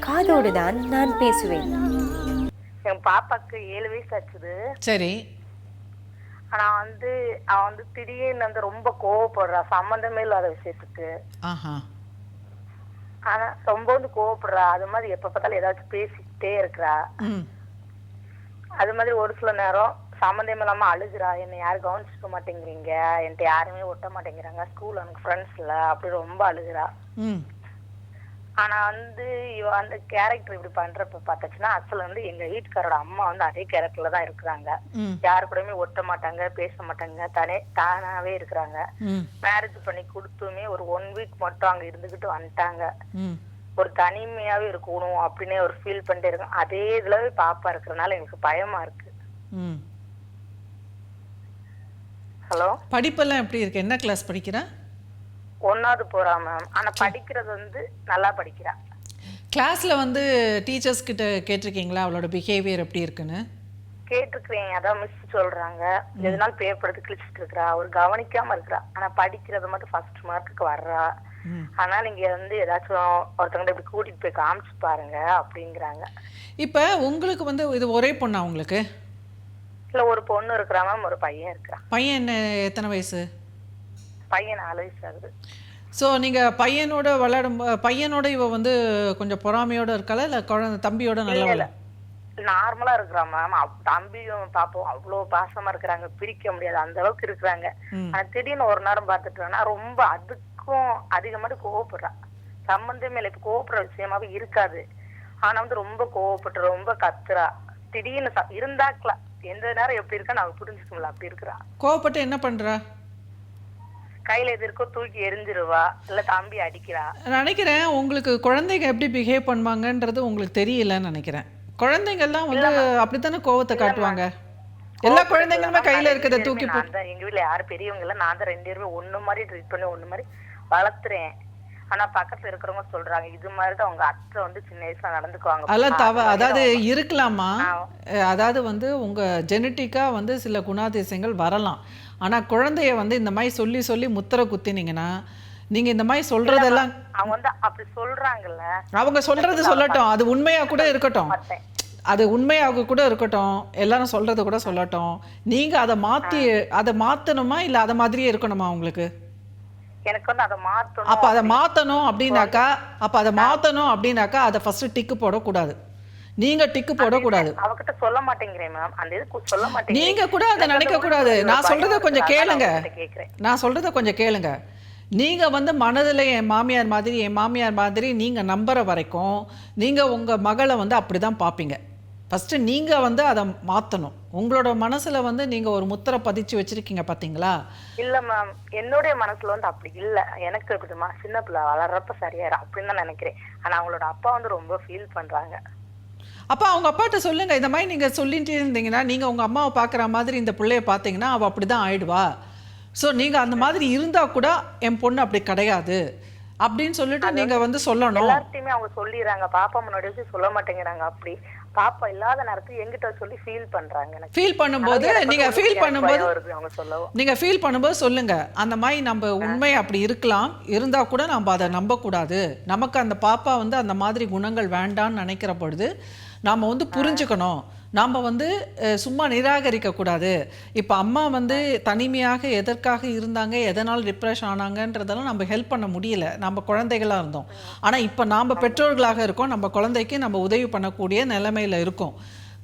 காதோடு தான் நான் பேசுவேன். என் பாப்பாக்கு ஏழு வயசு ஆச்சுது. சரி. ஆனா வந்து அவன் வந்து திடீர்னு வந்து ரொம்ப கோவப்படுறா. சம்மந்தமே இல்லாத விஷயத்துக்கு. ஆஹா. ஆனா ரொம்ப வந்து கோவப்படுறா. அது மாதிரி எப்ப பார்த்தாலும் ஏதாச்சும் பேசிக்கிட்டே இருக்கிறா. அது மாதிரி ஒரு சில நேரம் சம்மந்தம் இல்லாம அழுகுறா. என்னை யாரும் கவனிச்சுக்க மாட்டேங்கிறீங்க. என்கிட்ட யாருமே ஒட்ட மாட்டேங்கிறாங்க. ஸ்கூல் எனக்கு ஃப்ரெண்ட்ஸ் இல்ல. அப்படி ரொம்ப அழுகுறா. ஆனா வந்து இவ அந்த கேரக்டர் இப்படி பண்றப்ப பார்த்தாச்சுன்னா அசல் வந்து எங்க வீட்டுக்காரோட அம்மா வந்து அதே கேரக்டர்ல தான் இருக்கிறாங்க. யாரு கூடயுமே ஒட்ட மாட்டாங்க பேச மாட்டாங்க. தானே தானாவே இருக்கிறாங்க. மேரேஜ் பண்ணி கொடுத்துமே ஒரு ஒன் வீக் மட்டும் அங்க இருந்துகிட்டு வந்துட்டாங்க. ஒரு தனிமையாவே இருக்கணும் அப்படின்னே ஒரு ஃபீல் பண்ணிட்டே இருக்கேன் அதே இதுலவே பாப்பா இருக்கிறனால எனக்கு பயமா இருக்கு. ஹலோ? படிப்பெல்லாம் எப்படி இருக்கு? என்ன கிளாஸ் படிக்கிறா? ஒன்னாவது போறா மேம் ஆனா படிக்கிறது வந்து நல்லா படிக்கிறா. கிளாஸில் வந்து டீச்சர்ஸ் கிட்ட கேட்டிருக்கீங்களா? அவளோட பிஹேவியர் எப்படி இருக்குன்னு? கேட்டிருக்கிறேன். அதான் மிஸ் சொல்றாங்க. எதனால பேப்பர் கிழிச்சிட்டு இருக்கிறா? ஒரு கவனிக்காம இருக்கிறா. ஆனா படிக்கிறது மட்டும் ஃபர்ஸ்ட் மார்க்குக்கு வர்றா. ஆனா நீங்க வந்து ஏதாச்சும் ஒருத்தவங்க இப்படி கூட்டிட்டு போய் காமிச்சு பாருங்க அப்படிங்கிறாங்க. இப்போ உங்களுக்கு வந்து இது ஒரே பொண்ணா உங்களுக்கு? இல்ல ஒரு பொண்ணு இருக்கிறா மேம் ஒரு பையன் இருக்கிறான் பையன் என்ன எத்தனை வயசு? பையன் நாலு வயசு ஆகுது. ஸோ நீங்கள் பையனோட விளையாடும் பையனோட இவ வந்து கொஞ்சம் பொறாமையோட இருக்காளா? இல்லை குழந்தை தம்பியோட நல்ல இல்ல. நார்மலா இருக்கிறான் மேம் தம்பியும் பாப்போம். அவ்வளவு பாசமா இருக்கிறாங்க. பிரிக்க முடியாது. அந்த அளவுக்கு இருக்கிறாங்க. ம். ஆனா திடீர்னு ஒரு நேரம் பார்த்துட்டோம்னா ரொம்ப அதுக்கும் அதிகமாட்டு கோவப்படுறா. சம்பந்தமே இல்லை. இப்ப கோவப்படுற விஷயமாவே இருக்காது. ஆனா வந்து ரொம்ப கோவப்பட்டு ரொம்ப கத்துறா. திடீர்னு ச- இருந்தாக்கலாம் எந்த நேரம் எப்படி இருக்கா நான் புரிஞ்சுக்க முடியல அப்படி இருக்கிறா. கோவப்பட்டு என்ன பண்ணுறா கையில எது இருக்கோ தூக்கி எரிஞ்சிருவா இல்ல தம்பி அடிக்கிறா. நினைக்கிறேன் உங்களுக்கு குழந்தைங்க எப்படி பிஹேவ் பண்ணுவாங்கன்றது உங்களுக்கு தெரியலன்னு நினைக்கிறேன். குழந்தைங்கள்லாம் வந்து அப்படித்தானே கோவத்தை காட்டுவாங்க? எல்லா குழந்தைங்களுமே கையில் இருக்கிறத தூக்கி எங்க வீட்ல யாரு பெரியவங்க இல்ல நான் தான் ரெண்டு பேருமே ஒண்ணு மாதிரி ட்ரீட் பண்ணி ஒண்ணு மாதிரி வளர்த்துறேன். ஆனா பக்கத்துல இருக்கிறவங்க சொல்றாங்க இது மாதிரி தான் உங்க அத்தை வந்து சின்ன வயசுல நடந்துக்குவாங்க. அதெல்லாம் தவ அதாவது இருக்கலாமா? அதாவது வந்து உங்கள் ஜெனட்டிக்காக வந்து சில குணாதிசயங்கள் வரலாம். ஆனால் குழந்தைய வந்து இந்த மாதிரி சொல்லி சொல்லி முத்திரை குத்தினீங்கன்னா நீங்கள் இந்த மாதிரி சொல்கிறதெல்லாம் அவங்க வந்து அப்படி சொல்றாங்கல்ல. அவங்க சொல்கிறது சொல்லட்டும். அது உண்மையாக கூட இருக்கட்டும். அது உண்மையாக கூட இருக்கட்டும். எல்லாரும் சொல்கிறது கூட சொல்லட்டும். நீங்கள் அதை மாற்றி அதை மாற்றணுமா இல்லை அதை மாதிரியே இருக்கணுமா உங்களுக்கு? எனக்கு வந்து அதை மாத்தணும் அப்போ அதை மாற்றணும் அப்படின்னாக்கா அப்போ அதை மாற்றணும் அப்படின்னாக்கா அதை ஃபஸ்ட்டு டிக்கு போடக்கூடாது. நீங்கள் டிக்கு போடக்கூடாது. அவகிட்ட சொல்ல மாட்டேங்கிறேன் மேம் அந்த இது கு- சொல்ல மாட்டேங்கிறேன். நீங்க கூட அதை நினைக்க கூடாது நான் சொல்றத கொஞ்சம் கேளுங்க. நான் சொல்றத கொஞ்சம் கேளுங்க. நீங்க வந்து மனதில் என் மாமியார் மாதிரி என் மாமியார் மாதிரி நீங்க நம்புற வரைக்கும் நீங்க உங்க மகளை வந்து அப்படிதான் பார்ப்பீங்க. ஃபர்ஸ்ட் நீங்க வந்து அதை மாத்தணும். உங்களோட மனசுல வந்து நீங்க ஒரு முத்திரை பதிச்சு வச்சிருக்கீங்க பாத்தீங்களா? இல்ல மேம் என்னுடைய மனசுல வந்து அப்படி இல்ல. எனக்கு இருக்குதுமா சின்ன பிள்ளை வளர்றப்ப சரியாயிரும் அப்படின்னு தான் நினைக்கிறேன். ஆனா அவங்களோட அப்பா வந்து ரொம்ப ஃபீல் பண்றாங்க. அப்போ அவங்க அப்பாட்ட சொல்லுங்க. இந்த மாதிரி நீங்க சொல்லிட்டு இருந்தீங்கன்னா நீங்க உங்க அம்மாவை பார்க்குற மாதிரி இந்த பிள்ளைய பார்த்தீங்கன்னா அவ அப்படிதான் ஆயிடுவா. ஸோ நீங்க அந்த மாதிரி இருந்தா கூட என் பொண்ணு அப்படி கிடையாது. அப்படின்னு சொல்லிட்டு நீங்க வந்து சொல்லணும். எல்லார்ட்டையுமே அவங்க சொல்லிடுறாங்க. பாப்பா முன்னாடி வச்சு சொல்ல மாட்டேங்கிறாங்க அப்படி. பாப்பா இல்லாத நேரத்துக்கு எங்கிட்ட சொல்லி ஃபீல் பண்றாங்க எனக்கு. ஃபீல் பண்ணும்போது நீங்க ஃபீல் பண்ணும்போது அவங்க சொல்லவும். நீங்க ஃபீல் பண்ணும்போது சொல்லுங்க. அந்த மாதிரி நம்ம உண்மை அப்படி இருக்கலாம். இருந்தா கூட நம்ம அதை நம்பக்கூடாது. நமக்கு அந்த பாப்பா வந்து அந்த மாதிரி குணங்கள் வேண்டாம்னு நினைக்கிற பொழுது நாம வந்து புரிஞ்சுக்கணும். நாம் வந்து சும்மா நிராகரிக்க கூடாது. இப்போ அம்மா வந்து தனிமையாக எதற்காக இருந்தாங்க எதனால் டிப்ரெஷன் ஆனாங்கன்றதெல்லாம் நம்ம ஹெல்ப் பண்ண முடியல. நம்ம குழந்தைகளாக இருந்தோம். ஆனால் இப்போ நாம் பெற்றோர்களாக இருக்கோம். நம்ம குழந்தைக்கு நம்ம உதவி பண்ணக்கூடிய நிலைமையில் இருக்கோம்.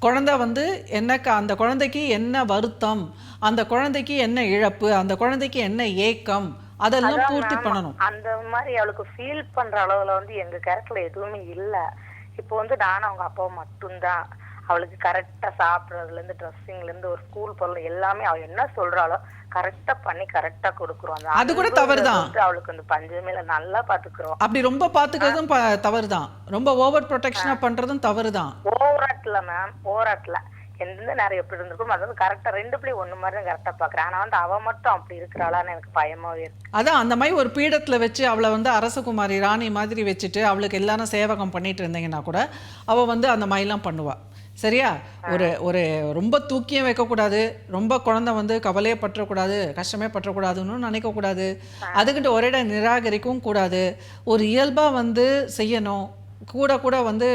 குழந்தை வந்து என்ன அந்த குழந்தைக்கு என்ன வருத்தம் அந்த குழந்தைக்கு என்ன இழப்பு அந்த குழந்தைக்கு என்ன ஏக்கம் அதெல்லாம் பூர்த்தி பண்ணணும். அந்த மாதிரி அவளுக்கு ஃபீல் பண்ற அளவுல வந்து எங்க கேரக்டர்ல எதுவுமே இல்ல. இப்போ வந்து நானும் அவங்க அப்பாவும் மட்டும்தான். அவளுக்கு கரெக்டா சாப்பிடுறதுல இருந்து ட்ரெஸ்ஸிங்ல இருந்து ஒரு ஸ்கூல் பொருள் எல்லாமே அவ என்ன சொல்றாளோ கரெக்டா பண்ணி கரெக்டா கொடுக்குறோம். அந்த அது கூட தவறுதான். வந்து அவளுக்கு வந்து பஞ்சமே நல்லா பாத்துக்கிறோம் அப்படி ரொம்ப பார்த்துக்கிறதும் தவறு தான் ரொம்ப ஓவர் ப்ரொடெக்ஷனாக பண்ணுறதும் தவறு தான் ஓவராட்ல மேம் ஓவராட்ல எந்த நேரம் எப்படி இருந்திருக்கும். அது வந்து கரெக்டா ரெண்டு பிள்ளை ஒண்ணு மாதிரி தான் கரெக்டா பாக்குறேன் ஆனா வந்து அவ மட்டும் அப்படி இருக்கிறாளான்னு எனக்கு பயமாவே இருக்கு. அதான் அந்த மாதிரி ஒரு பீடத்தில் வச்சு அவளை வந்து அரசகுமாரி ராணி மாதிரி வச்சுட்டு அவளுக்கு எல்லாரும் சேவகம் பண்ணிட்டு இருந்தீங்கன்னா கூட அவள் வந்து அந்த மாதிரிலாம் பண்ணுவா. சரியா? ஒரு ஒரு ரொம்ப தூக்கியும் வைக்கக்கூடாது ரொம்ப குழந்தை வந்து கவலையே பற்றக்கூடாது கஷ்டமே பற்றக்கூடாதுன்னு நினைக்கக்கூடாது. அதுக்கிட்ட ஒரே இடம் நிராகரிக்கவும் கூடாது. ஒரு இயல்பாக வந்து செய்யணும். கூட கூட வந்து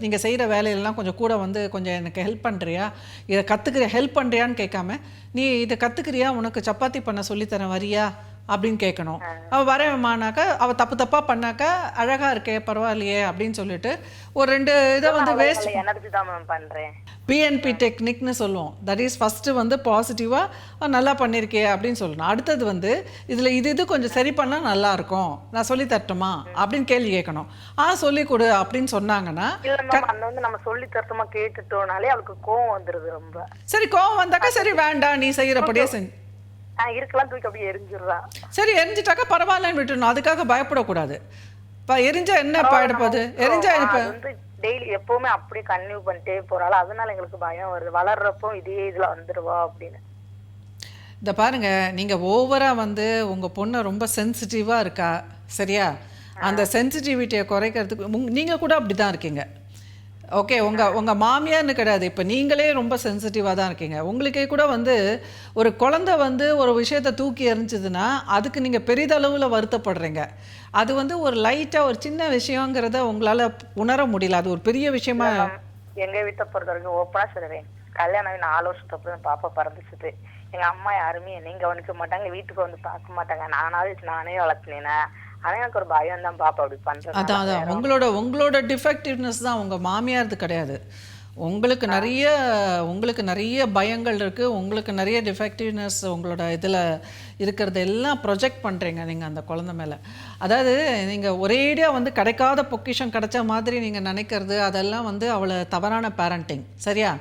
நீங்கள் செய்கிற வேலையெல்லாம் கொஞ்சம் கூட வந்து கொஞ்சம் எனக்கு ஹெல்ப் பண்ணுறியா இதை கற்றுக்கிற ஹெல்ப் பண்ணுறியான்னு கேட்காம நீ இதை கற்றுக்கிறியா உனக்கு சப்பாத்தி பண்ண சொல்லித்தரேன் வரியா? அப்படின்னு கேட்கணும். அவள் வரேம்மானாக்கா அவள் தப்பு தப்பாக பண்ணாக்கா அழகாக இருக்கே பரவாயில்லையே அப்படின்னு சொல்லிட்டு ஒரு ரெண்டு இதை வந்து வேஸ்ட் எனர்ஜி தான் மேம் பண்றேன். பிஎன்பி டெக்னிக்னு சொல்லுவோம். தட் இஸ் ஃபஸ்ட்டு வந்து பாசிட்டிவாக நல்லா பண்ணியிருக்கே அப்படின்னு சொல்லணும். அடுத்தது வந்து இதில் இது இது கொஞ்சம் சரி பண்ணால் நல்லா இருக்கும். நான் சொல்லி தரட்டுமா? அப்படின்னு கேள்வி கேட்கணும். ஆ சொல்லி கொடு அப்படின்னு சொன்னாங்கன்னா நம்ம சொல்லி தரத்துமா கேட்டுட்டோம்னாலே அவளுக்கு கோவம் வந்துருது ரொம்ப. சரி கோவம் வந்தாக்கா சரி வேண்டாம் நீ செய்கிறபடியே செஞ்சு இருக்கலாம் தூக்கி அப்படியே எரிஞ்சிடுறா. சரி எரிஞ்சிட்டாக்கா பரவாயில்லன்னு விட்டுணும் அதுக்காக பயப்படக்கூடாது. இப்போ எரிஞ்சா என்ன பாடுப்பது எரிஞ்சா இப்போ டெய்லி எப்பவுமே அப்படியே கன்டினியூ பண்ணிட்டே போறாள். அதனால எங்களுக்கு பயம் வருது. வளர்றப்போ இதே இதுல வந்துருவா அப்படின்னு. இந்த பாருங்க நீங்கள் ஓவராக வந்து உங்கள் பொண்ணை ரொம்ப சென்சிட்டிவாக இருக்கா? சரியா? அந்த சென்சிட்டிவிட்டியை குறைக்கிறதுக்கு நீங்கள் கூட அப்படி தான் இருக்கீங்க. ஓகே உங்கள் உங்கள் மாமியார்னு கிடையாது. இப்போ நீங்களே ரொம்ப சென்சிட்டிவாக தான் இருக்கீங்க. உங்களுக்கே கூட வந்து ஒரு குழந்தை வந்து ஒரு விஷயத்த தூக்கி எறிஞ்சதுன்னா அதுக்கு நீங்கள் பெரிதளவில் வருத்தப்படுறீங்க. அது வந்து ஒரு லைட்டாக ஒரு சின்ன விஷயங்கிறத உங்களால் உணர முடியல. அது ஒரு பெரிய விஷயமா எங்கள் வீட்டை பொறுத்த வரைக்கும் ஓப்பனாக சொல்லுவேன். கல்யாணம் ஆகி நாலு வருஷத்துக்கு அப்புறம் பாப்பா பிறந்துச்சுது எங்கள் அம்மா யாருமே என்னையும் கவனிக்க மாட்டாங்க. வீட்டுக்கு வந்து பார்க்க மாட்டாங்க. நானாவது நானே வளர்த்துனேன்னா ஆனா எனக்கு ஒரு பயம் தான் பாப்பா அப்படி பண்றது அதான் அதான். உங்களோட உங்களோட டிஃபெக்டிவ்னஸ் தான் உங்கள் மாமியாரது கிடையாது. உங்களுக்கு நிறைய உங்களுக்கு நிறைய பயங்கள் இருக்குது உங்களுக்கு நிறைய டிஃபெக்டிவ்னஸ் உங்களோட இதில் இருக்கிறது எல்லாம் ப்ரொஜெக்ட் பண்ணுறீங்க நீங்கள் அந்த குழந்தை மேலே. அதாவது நீங்கள் ஒரேடியாக வந்து கிடைக்காத பொக்கிஷம் கிடைச்ச மாதிரி நீங்கள் நினைக்கிறது அதெல்லாம் வந்து அவளை தவறான பேரண்டிங் சரியா?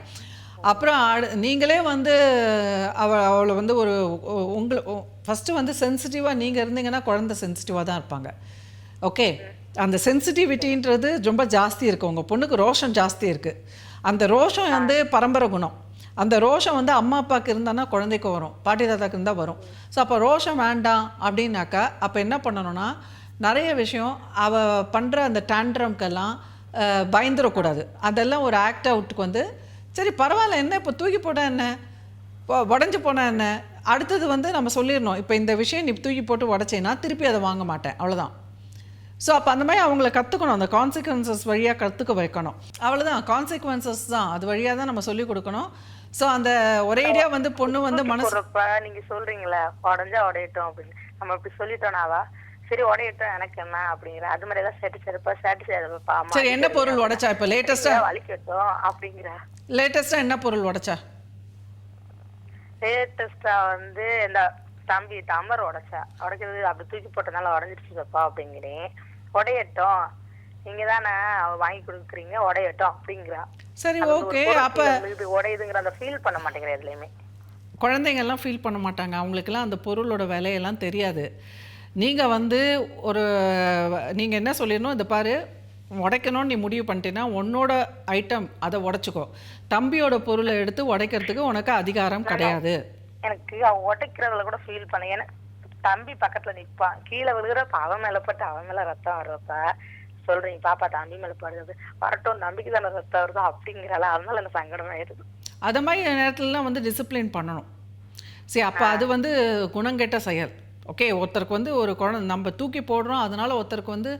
அப்புறம் அடு நீங்களே வந்து அவ அவளை வந்து ஒரு உங்களை ஃபஸ்ட்டு வந்து சென்சிட்டிவாக நீங்கள் இருந்தீங்கன்னா குழந்தை சென்சிட்டிவாக தான் இருப்பாங்க. ஓகே அந்த சென்சிட்டிவிட்டின்றது ரொம்ப ஜாஸ்தி இருக்குது உங்கள் பொண்ணுக்கு ரோஷம் ஜாஸ்தி இருக்குது அந்த ரோஷம் வந்து பரம்பரை குணம். அந்த ரோஷம் வந்து அம்மா அப்பாவுக்கு இருந்தானா குழந்தைக்கு வரும். பாட்டி தாத்தாக்கு இருந்தால் வரும். ஸோ அப்போ ரோஷம் வேண்டாம் அப்படின்னாக்கா அப்போ என்ன பண்ணணும்னா நிறைய விஷயம் அவள் பண்ணுற அந்த டேண்ட்ரம்க்கெல்லாம் பயந்துடக்கூடாது அதெல்லாம் ஒரு ஆக்ட் அவுட்டுக்கு வந்து சரி பரவாயில்ல என்ன இப்போ தூக்கி போட்டா என்ன? உடஞ்சி போனா என்ன? அடுத்தது வந்து நம்ம சொல்லிடணும். இப்போ இந்த விஷயம் நீ தூக்கி போட்டு உடச்சேன்னா திருப்பி அதை வாங்க மாட்டேன். அவ்வளோதான் ஸோ அப்போ அந்த மாதிரி அவங்கள கற்றுக்கணும் அந்த கான்சிக்வன்சஸ் வழியாக கற்றுக்க வைக்கணும். அவ்வளோதான் கான்சிக்வன்சஸ் தான். அது வழியாக தான் நம்ம சொல்லிக் கொடுக்கணும். ஸோ அந்த ஒரேடியாக வந்து பொண்ணு வந்து மனசு போடுறப்ப நீங்க சொல்றீங்களே உடஞ்சா உடையட்டும் அப்படின்னு. நம்ம இப்படி சொல்லிட்டோம்னாவா? சரி உடையட்டும் எனக்கு என்ன அப்படிங்கிற அது மாதிரி ஏதாவது சேட்டு சேர்ப்பா சேட்டு சேர்ப்பா சரி என்ன பொருள் உடைச்சா இப்போ? லேட்டஸ்ட்டாக வலிக்கட்டும் அப்படிங்கிற. லேட்டஸ்ட்டாக என்ன பொருள் உடைச்சா? லேட்டஸ்டா வந்து இந்த தம்பி டம்ளர் உடைச்சா. உடைக்கிறது அப்படி தூக்கி போட்டனால உடஞ்சிருச்சுப்பா அப்படிங்கிறேன். உடையட்டும். நீங்க தானே வாங்கி கொடுக்குறீங்க உடையட்டும் அப்படிங்கிறா. சரி ஓகே. அப்போ இது உடையுதுங்கிற அந்த ஃபீல் பண்ண மாட்டேங்கிற எதுலையுமே. குழந்தைங்கெல்லாம் ஃபீல் பண்ண மாட்டாங்க. அவங்களுக்கெல்லாம் அந்த பொருளோட விலையெல்லாம் தெரியாது. நீங்கள் வந்து ஒரு நீங்கள் என்ன சொல்லிடணும் இந்த பாரு உடைக்கணும்னு நீ முடிவு பண்ணிட்டேன்னா உன்னோட ஐட்டம் அதை உடைச்சிக்கோ. தம்பியோட பொருளை எடுத்து உடைக்கிறதுக்கு உனக்கு அதிகாரம் கிடையாது. எனக்கு அவன் உடைக்கிறதுல கூட ஃபீல் பண்ண ஏன்னா தம்பி பக்கத்துல நிப்பான் கீழே விழுகிறப்ப அவன் மேல பட்டு அவன் மேல ரத்தம் வர்றப்ப சொல்றீங்க பாப்பா தம்பி மேல படுறது வரட்டும் தம்பிக்கு தானே ரத்தம் வருதோ அப்படிங்கிறால அதனால எனக்கு சங்கடம் ஆயிடுது. அது மாதிரி நேரத்துலலாம் வந்து டிசிப்ளின் பண்ணணும். சரி அப்போ அது வந்து குணங்கெட்ட செயல். ஓகே ஒருத்தருக்கு வந்து ஒரு குழந்தை நம்ம தூக்கி போடுறோம் அதனால ஒருத்தருக்கு வந்து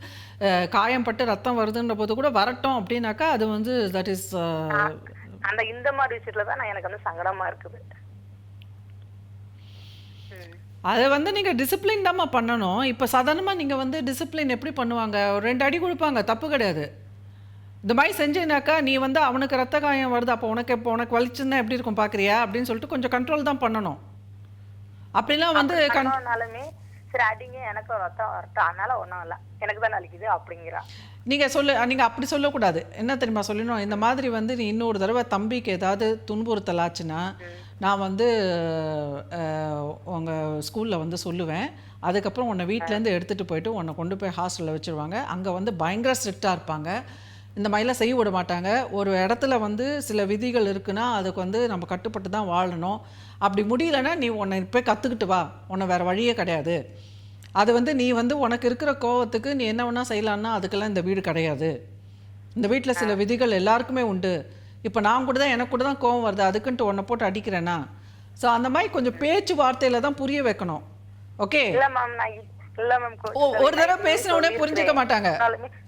அஹ், காயம் பட்டு ரத்தம் வருதுன்ற போது கூட வரட்டும் அப்படின்னாக்கா அது வந்து தட் இஸ் அந்த இந்த மாதிரி விஷயத்துல தான் எனக்கு வந்து சங்கடமா இருக்குது. அதை வந்து நீங்கள் டிசிப்ளின் தாம்மா பண்ணணும். இப்போ சாதாரணமாக நீங்கள் வந்து டிசிப்ளின் எப்படி பண்ணுவாங்க? ஒரு ரெண்டு அடி கொடுப்பாங்க தப்பு கிடையாது. இந்த மாதிரி செஞ்சேனாக்கா நீ வந்து அவனுக்கு ரத்த காயம் வருது அப்போ உனக்கு இப்போ உனக்கு வலிச்சுன்னா எப்படி இருக்கும் பார்க்குறியா அப்படின்னு சொல்லிட்டு கொஞ்சம் கண்ட்ரோல் தான் பண்ணணும். அப்படிலாம் வந்து பண்ணாலுமே சரி அடிங்க எனக்கு ரத்தம் வரட்டும். அதனால ஒண்ணும் இல்ல. எனக்கு தான் வலிக்குது அப்படிங்கிறா. நீங்கள் சொல்ல நீங்கள் அப்படி சொல்லக்கூடாது. என்ன தெரியுமா சொல்லணும்? இந்த மாதிரி வந்து நீ இன்னொரு தடவை தம்பிக்கு ஏதாவது துன்புறுத்தல் ஆச்சுன்னா நான் வந்து உங்கள் ஸ்கூலில் வந்து சொல்லுவேன். அதுக்கப்புறம் உன்னை வீட்டிலேருந்து எடுத்துகிட்டு போயிட்டு உன்னை கொண்டு போய் ஹாஸ்டலில் வச்சுருவாங்க. அங்கே வந்து பயங்கர ஸ்ட்ரிக்டாக இருப்பாங்க. இந்த மாதிரிலாம் செய்ய விட மாட்டாங்க. ஒரு இடத்துல வந்து சில விதிகள் இருக்குன்னா அதுக்கு வந்து நம்ம கட்டுப்பட்டு தான் வாழணும். அப்படி முடியலன்னா நீ உன்னை போய் கற்றுக்கிட்டு வா. உன்னை வேறு வழியே கிடையாது. அது வந்து நீ வந்து உனக்கு இருக்கிற கோவத்துக்கு நீ என்ன வேணால் செய்யலான்னா அதுக்கெல்லாம் இந்த வீடு கிடையாது. இந்த வீட்டில் சில விதிகள் எல்லாருக்குமே உண்டு. இப்போ நான் கூட தான் எனக்கு கூட தான் கோவம் வருது. அதுக்குன்ட்டு உன்னை போட்டு அடிக்கிறேனா ஸோ அந்த மாதிரி கொஞ்சம் பேச்சு வார்த்தையில தான் புரிய வைக்கணும். ஓகே இல்ல மேம் ஒரு தடவை பேசின உடனே புரிஞ்சுக்க மாட்டாங்க.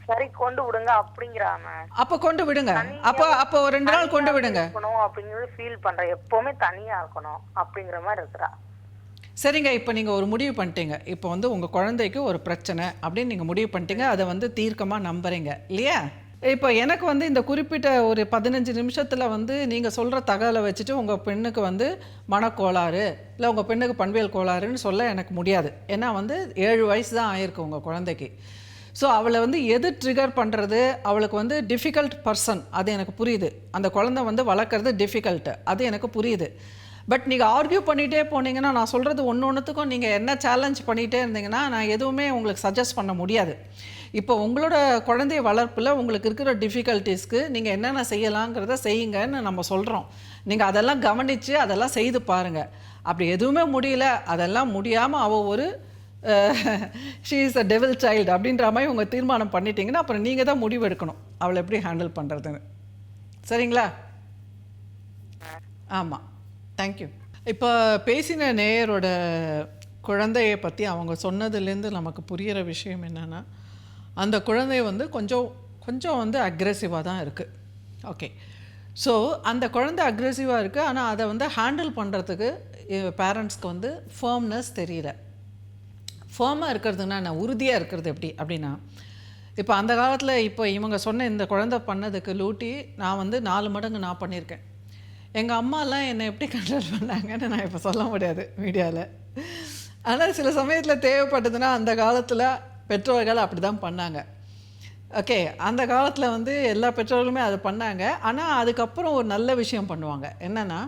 சரி கொண்டு விடுங்க அப்படிங்கிறா மேம் அப்போ கொண்டு விடுங்க. அப்போ அப்போ ஒரு ரெண்டு நாள் கொண்டு விடுங்க. அப்படிங்கறது ஃபீல் பண்றேன் எப்பவுமே தனியா இருக்கணும் அப்படிங்கிற மாதிரி இருக்கிறா. சரிங்க இப்போ நீங்கள் ஒரு முடிவு பண்ணிட்டீங்க. இப்போ வந்து உங்கள் குழந்தைக்கு ஒரு பிரச்சனை அப்படின்னு நீங்கள் முடிவு பண்ணிட்டீங்க. அதை வந்து தீர்க்கமாக நம்புறீங்க. இல்லையா? இப்போ எனக்கு வந்து இந்த குறிப்பிட்ட ஒரு பதினஞ்சு நிமிஷத்தில் வந்து நீங்கள் சொல்கிற தகவலை வச்சுட்டு உங்கள் பெண்ணுக்கு வந்து மனக்கோளாறு இல்லை உங்கள் பெண்ணுக்கு பண்பியல் கோளாறுன்னு சொல்ல எனக்கு முடியாது. ஏன்னா வந்து ஏழு வயசு தான் ஆயிருக்கு உங்கள் குழந்தைக்கு. ஸோ அவளை வந்து எது ட்ரிகர் பண்ணுறது அவளுக்கு வந்து டிஃபிகல்ட் பர்சன் அது எனக்கு புரியுது. அந்த குழந்தை வந்து வளர்க்குறது டிஃபிகல்ட்டு அது எனக்கு புரியுது. பட் நீங்கள் ஆர்கியூ பண்ணிகிட்டே போனீங்கன்னா நான் சொல்கிறது ஒன்று ஒன்றுத்துக்கும் நீங்கள் என்ன சேலஞ்ச் பண்ணிகிட்டே இருந்தீங்கன்னா நான் எதுவுமே உங்களுக்கு சஜஸ்ட் பண்ண முடியாது. இப்போ உங்களோட குழந்தைய வளர்ப்பில் உங்களுக்கு இருக்கிற டிஃபிகல்ட்டிஸ்க்கு நீங்கள் என்னென்ன செய்யலாங்கிறத செய்யுங்கன்னு நம்ம சொல்கிறோம் நீங்கள் அதெல்லாம் கவனித்து அதெல்லாம் செய்து பாருங்கள் அப்படி எதுவுமே முடியல. அதெல்லாம் முடியாமல் அவள் ஒரு she is a devil child அப்படின்ற மாதிரி உங்கள் தீர்மானம் பண்ணிட்டீங்கன்னா அப்புறம் நீங்கள் தான் முடிவு எடுக்கணும். அவளை எப்படி ஹேண்டில் பண்ணுறதுன்னு சரிங்களா? ஆமாம் தேங்க்யூ இப்போ பேசின நேயரோட குழந்தையை பற்றி அவங்க சொன்னதுலேருந்து நமக்கு புரிகிற விஷயம் என்னென்னா அந்த குழந்தை வந்து கொஞ்சம் கொஞ்சம் வந்து அக்ரெசிவாக தான் இருக்குது ஓகே ஸோ அந்த குழந்தை அக்ரெசிவாக இருக்குது ஆனால் அதை வந்து ஹேண்டில் பண்ணுறதுக்கு பேரண்ட்ஸ்க்கு வந்து ஃபர்ம்னஸ் தெரியல. ஃபேமாக இருக்கிறதுனா நான் உறுதியாக இருக்கிறது எப்படி? அப்படின்னா இப்போ அந்த காலத்தில் இப்போ இவங்க சொன்ன இந்த குழந்தை பண்ணதுக்கு லூட்டி நான் வந்து நாலு மடங்கு நான் பண்ணியிருக்கேன். எங்கள் அம்மாலாம் என்னை எப்படி கண்ட்ரோல் பண்ணாங்கன்னு நான் இப்போ சொல்ல முடியாது மீடியாவில் ஆனால் சில சமயத்தில் தேவைப்பட்டதுன்னா அந்த காலத்தில் பெற்றோர்கள் அப்படி தான் பண்ணாங்க. ஓகே அந்த காலத்தில் வந்து எல்லா பெற்றோர்களுமே அதை பண்ணாங்க. ஆனால் அதுக்கப்புறம் ஒரு நல்ல விஷயம் பண்ணுவாங்க. என்னென்னா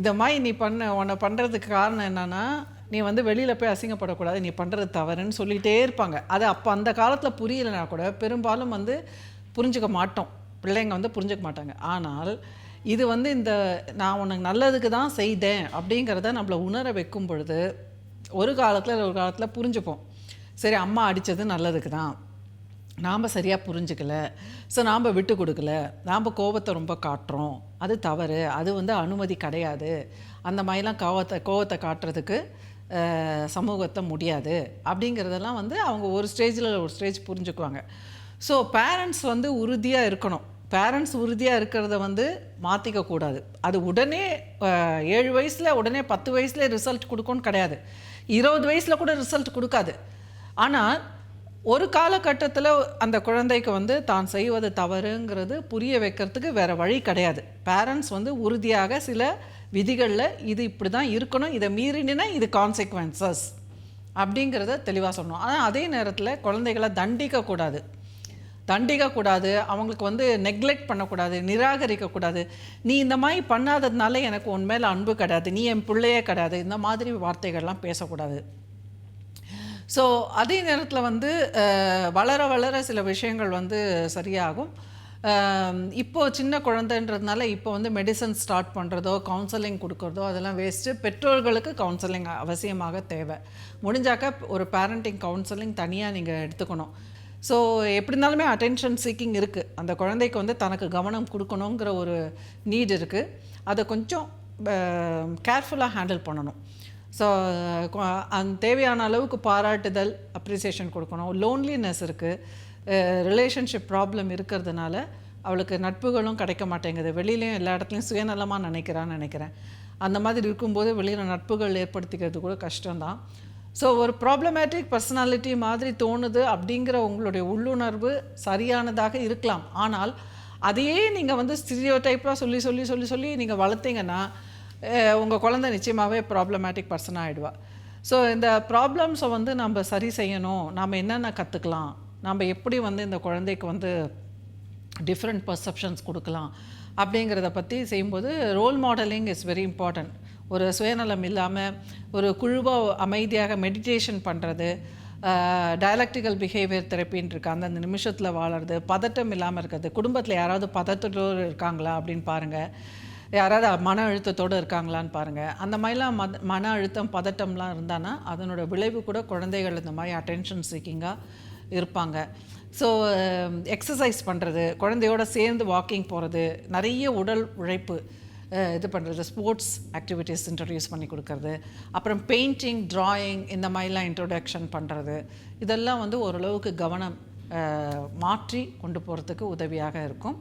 இதை மாதிரி நீ பண்ண உன்னை பண்ணுறதுக்கு காரணம் என்னென்னா நீ வந்து வெளியில் போய் அசிங்கப்படக்கூடாது நீ பண்ணுறது தவறுன்னு சொல்லிகிட்டே இருப்பாங்க. அது அப்போ அந்த காலத்தில் புரியலைனா கூட பெரும்பாலும் வந்து புரிஞ்சுக்க மாட்டோம். பிள்ளைங்க வந்து புரிஞ்சுக்க மாட்டாங்க. ஆனால் இது வந்து இந்த நான் உனக்கு நல்லதுக்கு தான் செய்தேன் அப்படிங்கிறத நம்மளை உணர வைக்கும் பொழுது ஒரு காலத்தில் ஒரு காலத்தில் புரிஞ்சுப்போம். சரி அம்மா அடித்தது நல்லதுக்கு தான். நாம் சரியாக புரிஞ்சுக்கல. ஸோ நாம் விட்டு கொடுக்கல. நாம் கோபத்தை ரொம்ப காட்டுறோம். அது தவறு. அது வந்து அனுமதி கிடையாது. அந்த மாதிரிலாம் கோவத்தை கோவத்தை காட்டுறதுக்கு சமூகத்தை முடியாது. அப்படிங்கிறதெல்லாம் வந்து அவங்க ஒரு ஸ்டேஜில் ஒரு ஸ்டேஜ் புரிஞ்சுக்குவாங்க. ஸோ பேரண்ட்ஸ் வந்து உறுதியாக இருக்கணும். பேரண்ட்ஸ் உறுதியாக இருக்கிறத வந்து மாற்றிக்க கூடாது. அது உடனே ஏழு வயசில் உடனே பத்து வயசுல ரிசல்ட் கொடுக்கும்னு கிடையாது. இருபது வயசில் கூட ரிசல்ட் கொடுக்காது. ஆனால் ஒரு காலகட்டத்தில் அந்த குழந்தைக்கு வந்து தான் செய்வது தவறுங்கிறது புரிய வைக்கிறதுக்கு வேறு வழி கிடையாது. பேரண்ட்ஸ் வந்து உறுதியாக சில விதிகளில் இது இப்படி தான் இருக்கணும் இதை மீறினா இது கான்சிக்வன்சஸ் அப்படிங்கிறத தெளிவாக சொல்லணும். ஆனால் அதே நேரத்தில் குழந்தைகளை தண்டிக்கக்கூடாது. தண்டிக்கக்கூடாது அவங்களுக்கு வந்து நெக்லெக்ட் பண்ணக்கூடாது நிராகரிக்கக்கூடாது நீ இந்த மாதிரி பண்ணாததுனால எனக்கு உன் மேலே அன்பு கிடையாது நீ என் பிள்ளையே கிடையாது இந்த மாதிரி வார்த்தைகள்லாம் பேசக்கூடாது. ஸோ அதே நேரத்தில் வந்து வளர வளர சில விஷயங்கள் வந்து சரியாகும். இப்போ சின்ன குழந்தைன்றதுனால இப்போ வந்து மெடிசன் ஸ்டார்ட் பண்ணுறதோ கவுன்சிலிங் கொடுக்குறதோ அதெல்லாம் வேஸ்ட்டு பெற்றோர்களுக்கு கவுன்சிலிங் அவசியமாக தேவை. முடிஞ்சாக்க ஒரு பேரண்டிங் கவுன்சிலிங் தனியாக நீங்கள் எடுத்துக்கணும். ஸோ எப்படி இருந்தாலுமே அட்டென்ஷன் சீக்கிங் இருக்குது அந்த குழந்தைக்கு வந்து தனக்கு கவனம் கொடுக்கணுங்கிற ஒரு நீட் இருக்குது அதை கொஞ்சம் கேர்ஃபுல்லாக ஹேண்டில் பண்ணணும். ஸோ அந்த தேவையான அளவுக்கு பாராட்டுதல் அப்ரிசியேஷன் கொடுக்கணும். லோன்லினஸ் இருக்குது ரிலேஷன்ஷிப் ப்ராப்ளம் இருக்கிறதுனால அவளுக்கு நட்புகளும் கிடைக்க மாட்டேங்குது. வெளியிலையும் எல்லா இடத்துலையும் சுயநலமாக நினைக்கிறான்னு நினைக்கிறேன். அந்த மாதிரி இருக்கும்போது வெளியில் நட்புகள் ஏற்படுத்திக்கிறது கூட கஷ்டம்தான். ஸோ ஒரு ப்ராப்ளமேட்டிக் பர்சனாலிட்டி மாதிரி தோணுது அப்படிங்கிற உங்களுடைய உள்ளுணர்வு சரியானதாக இருக்கலாம். ஆனால் அதையே நீங்கள் வந்து ஸ்டீரியோ டைப்பாக சொல்லி சொல்லி சொல்லி சொல்லி நீங்கள் வளர்த்தீங்கன்னா உங்கள் குழந்தை நிச்சயமாகவே ப்ராப்ளமேட்டிக் பர்சன் ஆகிடுவா ஸோ இந்த ப்ராப்ளம்ஸை வந்து நம்ம சரி செய்யணும். நாம் என்னென்ன கற்றுக்கலாம் நம்ம எப்படி வந்து இந்த குழந்தைக்கு வந்து டிஃப்ரெண்ட் பர்செப்ஷன்ஸ் கொடுக்கலாம்? அப்படிங்கிறத பற்றி செய்யும்போது role modelling is very important ஒரு சுயநலம் இல்லாமல் ஒரு குழுவாக அமைதியாக மெடிடேஷன் பண்ணுறது டயலக்டிக்கல் பிஹேவியர் தெரப்பின்னு இருக்கு. அந்தந்த நிமிஷத்தில் வாழறது பதட்டம் இல்லாமல் இருக்கிறது. குடும்பத்தில் யாராவது பதட்டத்தோடு இருக்காங்களா அப்படின்னு பாருங்கள் யாராவது மன அழுத்தத்தோடு இருக்காங்களான்னு பாருங்கள் அந்த மாதிரிலாம் மத மன அழுத்தம் பதட்டம்லாம் இருந்தானா அதனோட விளைவு கூட குழந்தைகள் இந்த மாதிரி அட்டென்ஷன் சீக்கிங்காக இருப்பாங்க. ஸோ எக்ஸசைஸ் பண்ணுறது குழந்தையோட சேர்ந்து வாக்கிங் போகிறது நிறைய உடல் உழைப்பு இது பண்ணுறது ஸ்போர்ட்ஸ் ஆக்டிவிட்டீஸ் இன்ட்ரடியூஸ் பண்ணி கொடுக்கறது. அப்புறம் பெயிண்டிங் ட்ராயிங் இந்த மாதிரிலாம் இன்ட்ரொடக்ஷன் பண்ணுறது இதெல்லாம் வந்து ஓரளவுக்கு கவனம் மாற்றி கொண்டு போகிறதுக்கு உதவியாக இருக்கும்.